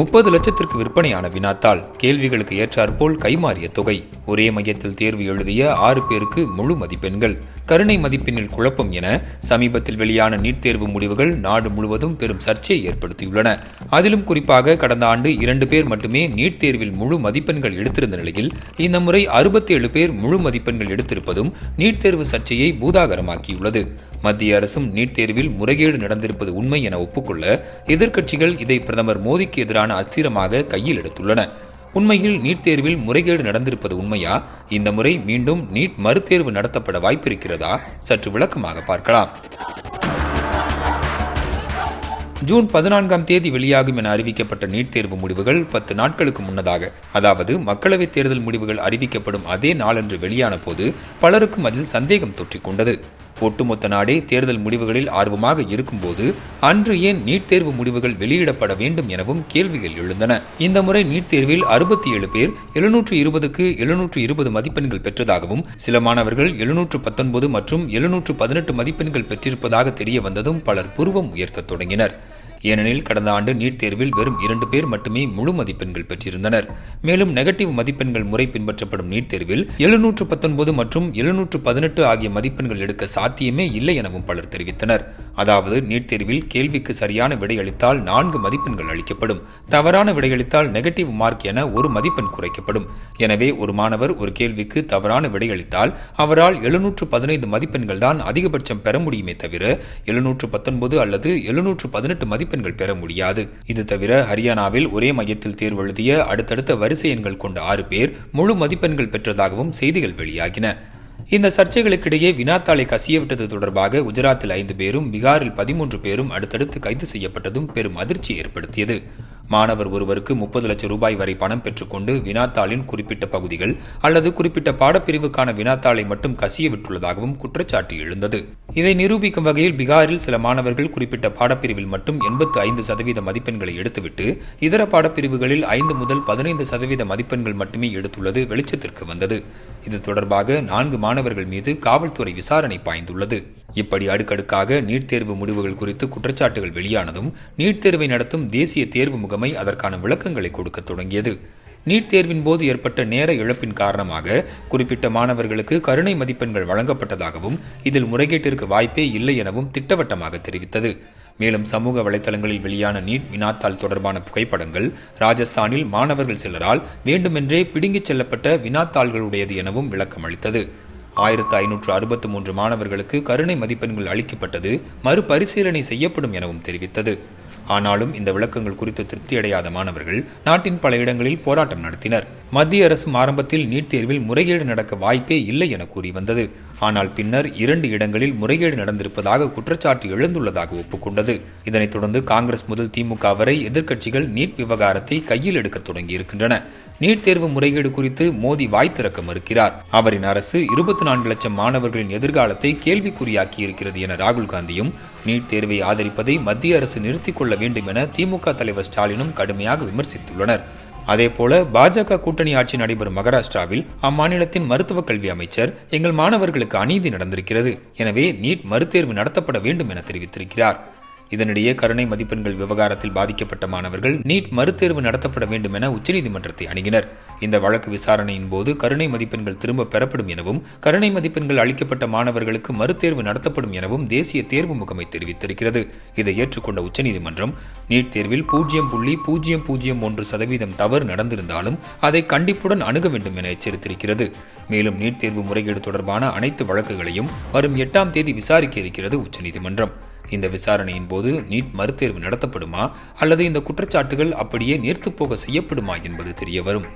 முப்பது லட்சத்திற்கு விற்பனையான வினாத்தாள் கேள்விகளுக்கு ஏற்றாற்போல் கைமாறிய தொகை. ஒரே மையத்தில் தேர்வு எழுதிய ஆறு பேருக்கு முழு மதிப்பெண்கள். கருணை மதிப்பெண்ணில் குழப்பம் என சமீபத்தில் வெளியான நீட் தேர்வு முடிவுகள் நாடு முழுவதும் பெரும் சர்ச்சையை ஏற்படுத்தியுள்ளன. அதிலும் குறிப்பாக கடந்த ஆண்டு இரண்டு பேர் மட்டுமே நீட் தேர்வில் முழு மதிப்பெண்கள் எடுத்திருந்த நிலையில் இந்த முறை அறுபத்தி ஏழு பேர் முழு மதிப்பெண்கள் எடுத்திருப்பதும் நீட் தேர்வு சர்ச்சையை பூதாகரமாக்கியுள்ளது. மத்திய அரசும் நீட் தேர்வில் முறைகேடு நடந்திருப்பது உண்மை என ஒப்புக்கொள்ள எதிர்க்கட்சிகள் இதை பிரதமர் மோடிக்கு எதிரான அஸ்திரமாக கையில் எடுத்துள்ளன. உண்மையில் நீட் தேர்வில் முறைகேடு நடந்திருப்பது உண்மையா? இந்த முறை மீண்டும் நீட் மறுதேர்வு நடத்தப்பட வாய்ப்பிருக்கிறதா? சற்று விளக்கமாக பார்க்கலாம். ஜூன் பதினான்காம் தேதி வெளியாகும் என அறிவிக்கப்பட்ட நீட் தேர்வு முடிவுகள் பத்து நாட்களுக்கு முன்னதாக. அதாவது மக்களவைத் தேர்தல் முடிவுகள் அறிவிக்கப்படும் அதே நாளன்று வெளியான போது பலருக்கும் அதில் சந்தேகம் தொற்றிக்கொண்டது ஒட்டுமொத்த நாடே தேர்தல் முடிவுகளில் ஆர்வமாக இருக்கும்போது அன்று ஏன் நீட் தேர்வு முடிவுகள் வெளியிடப்பட வேண்டும் எனவும் கேள்விகள் எழுந்தன. இந்த முறை நீட் தேர்வில் அறுபத்தி ஏழு பேர் எழுநூற்று இருபதுக்கு எழுநூற்று இருபது மதிப்பெண்கள் பெற்றதாகவும் சில மாணவர்கள் எழுநூற்று பத்தொன்பது மற்றும் எழுநூற்று பதினெட்டு மதிப்பெண்கள் பெற்றிருப்பதாக தெரிய வந்ததும் பலர் புருவம் உயர்த்தத் தொடங்கினர். ஏனெனில் கடந்த ஆண்டு நீட் தேர்வில் வெறும் இரண்டு பேர் மட்டுமே முழு மதிப்பெண்கள் பெற்றிருந்தனர். மேலும் நெகட்டிவ் மதிப்பெண்கள் முறை பின்பற்றப்படும் நீட் தேர்வில் எழுநூற்று பத்தொன்பது மற்றும் எழுநூற்று பதினெட்டு ஆகிய மதிப்பெண்கள் எடுக்க சாத்தியமே இல்லை எனவும் பலர் தெரிவித்தனர். அதாவது நீட் தேர்வில் கேள்விக்கு சரியான விடையளித்தால் நான்கு மதிப்பெண்கள் அளிக்கப்படும். தவறான விடையளித்தால் நெகட்டிவ் மார்க் என ஒரு மதிப்பெண் குறைக்கப்படும். எனவே ஒரு மாணவர் ஒரு கேள்விக்கு தவறான விடையளித்தால் அவரால் எழுநூற்று பதினைந்து மதிப்பெண்கள் தான் அதிகபட்சம் பெற முடியுமே தவிர எழுநூற்று பத்தொன்பது அல்லது எழுநூற்று பதினெட்டு மதிப்பெண் மதிப்பெண்கள் பெற முடியாது. இது தவிர ஹரியானாவில் ஒரே மையத்தில் தேர்வு எழுதிய அடுத்தடுத்த வரிசை எண்கள் கொண்ட ஆறு பேர் முழு மதிப்பெண்கள் பெற்றதாகவும் செய்திகள் வெளியாகின. இந்த சர்ச்சைகளுக்கிடையே வினாத்தாளை கசியவிட்டது தொடர்பாக குஜராத்தில் ஐந்து பேரும் பீகாரில் பதிமூன்று பேரும் அடுத்தடுத்து கைது செய்யப்பட்டதும் பெரும் அதிர்ச்சி ஏற்படுத்தியது. மாணவர் ஒருவருக்கு முப்பது லட்சம் ரூபாய் வரை பணம் பெற்றுக்கொண்டு வினாத்தாளின் குறிப்பிட்ட பகுதிகள் அல்லது குறிப்பிட்ட பாடப்பிரிவுக்கான வினாத்தாளை மட்டும் கசிய விட்டுள்ளதாகவும் குற்றச்சாட்டு எழுந்தது. இதை நிரூபிக்கும் வகையில் பீகாரில் சில மாணவர்கள் குறிப்பிட்ட பாடப்பிரிவில் மட்டும் எண்பத்து ஐந்து சதவீத மதிப்பெண்களை எடுத்துவிட்டு இதர பாடப்பிரிவுகளில் ஐந்து முதல் பதினைந்து சதவீத மதிப்பெண்கள் மட்டுமே எடுத்துள்ளது வெளிச்சத்திற்கு வந்தது. இது தொடர்பாக நான்கு மாணவர்கள் மீது காவல்துறை விசாரணை பாய்ந்துள்ளது. இப்படி அடுக்கடுக்காக நீட் தேர்வு முடிவுகள் குறித்து குற்றச்சாட்டுகள் வெளியானதும் நீட் தேர்வை நடத்தும் தேசிய தேர்வு முகமை அதற்கான விளக்கங்களை கொடுக்க தொடங்கியது. நீட் தேர்வின் போது ஏற்பட்ட நேர இழப்பின் காரணமாக குறிப்பிட்ட மாணவர்களுக்கு கருணை மதிப்பெண்கள் வழங்கப்பட்டதாகவும் இதில் முறைகேட்டிற்கு வாய்ப்பே இல்லை எனவும் திட்டவட்டமாக தெரிவித்தது. மேலும் சமூக வலைதளங்களில் வெளியான நீட் வினாத்தாள் தொடர்பான புகைப்படங்கள் ராஜஸ்தானில் மாணவர்கள் சிலரால் வேண்டுமென்றே பிடுங்கிச் செல்லப்பட்ட வினாத்தாள்களுடையது எனவும் விளக்கம் அளித்தது ஆயிரத்து ஐநூற்று அறுபத்து மூன்று மாணவர்களுக்கு கருணை மதிப்பெண்கள் அளிக்கப்பட்டது மறுபரிசீலனை செய்யப்படும் எனவும் தெரிவித்தது. ஆனாலும் இந்த விளக்கங்கள் குறித்து திருப்தியடையாத மாணவர்கள் நாட்டின் பல இடங்களில் போராட்டம் நடத்தினர். மத்திய அரசும் ஆரம்பத்தில் நீட் தேர்வில் முறைகேடு நடக்க வாய்ப்பே இல்லை என கூறி வந்தது. ஆனால் பின்னர் இரண்டு இடங்களில் முறைகேடு நடந்திருப்பதாக குற்றச்சாட்டு எழுந்துள்ளதாக ஒப்புக்கொண்டது. இதனைத் தொடர்ந்து காங்கிரஸ் முதல் திமுக வரை எதிர்க்கட்சிகள் நீட் விவகாரத்தை கையில் எடுக்க தொடங்கியிருக்கின்றன. நீட் தேர்வு முறைகேடு குறித்து மோடி வாய் திறக்க மறுக்கிறார். அவரின் அரசு இருபத்தி நான்கு லட்சம் மாணவர்களின் எதிர்காலத்தை கேள்விக்குறியாக்கி இருக்கிறது என ராகுல் காந்தியும் நீட் தேர்வை ஆதரிப்பதை மத்திய அரசு நிறுத்திக் கொள்ள வேண்டும் என திமுக தலைவர் ஸ்டாலினும் கடுமையாக விமர்சித்துள்ளனர். அதேபோல பாஜக கூட்டணி ஆட்சி நடைபெறும் மகாராஷ்டிராவில் அம்மாநிலத்தின் மருத்துவ கல்வி அமைச்சர் எங்கள் மாணவர்களுக்கு அநீதி நடந்திருக்கிறது. எனவே நீட் மறுதேர்வு நடத்தப்பட வேண்டும் என தெரிவித்திருக்கிறார். இதனிடையே கருணை மதிப்பெண்கள் விவகாரத்தில் பாதிக்கப்பட்ட மாணவர்கள் நீட் மறுதேர்வு நடத்தப்பட வேண்டும் என உச்சநீதிமன்றத்தை அணுகினர். இந்த வழக்கு விசாரணையின் போது கருணை மதிப்பெண்கள் திரும்ப பெறப்படும் எனவும் கருணை மதிப்பெண்கள் அளிக்கப்பட்ட மாணவர்களுக்கு மறுதேர்வு நடத்தப்படும் எனவும் தேசிய தேர்வு முகமை தெரிவித்திருக்கிறது. இதை ஏற்றுக்கொண்ட உச்சநீதிமன்றம் நீட் தேர்வில் பூஜ்ஜியம் புள்ளி பூஜ்ஜியம் பூஜ்ஜியம் ஒன்று சதவீதம் தவறு நடந்திருந்தாலும் அதை கண்டிப்புடன் அணுக வேண்டும் என எச்சரித்திருக்கிறது. மேலும் நீட் தேர்வு முறைகேடு தொடர்பான அனைத்து வழக்குகளையும் வரும் எட்டாம் தேதி விசாரிக்க இருக்கிறது உச்சநீதிமன்றம். இந்த விசாரணையின் போது நீட் மறுதேர்வு நடத்தப்படுமா அல்லது இந்த குற்றச்சாட்டுகள் அப்படியே நேர்த்துப்போக செய்யப்படுமா என்பது தெரிய வரும்.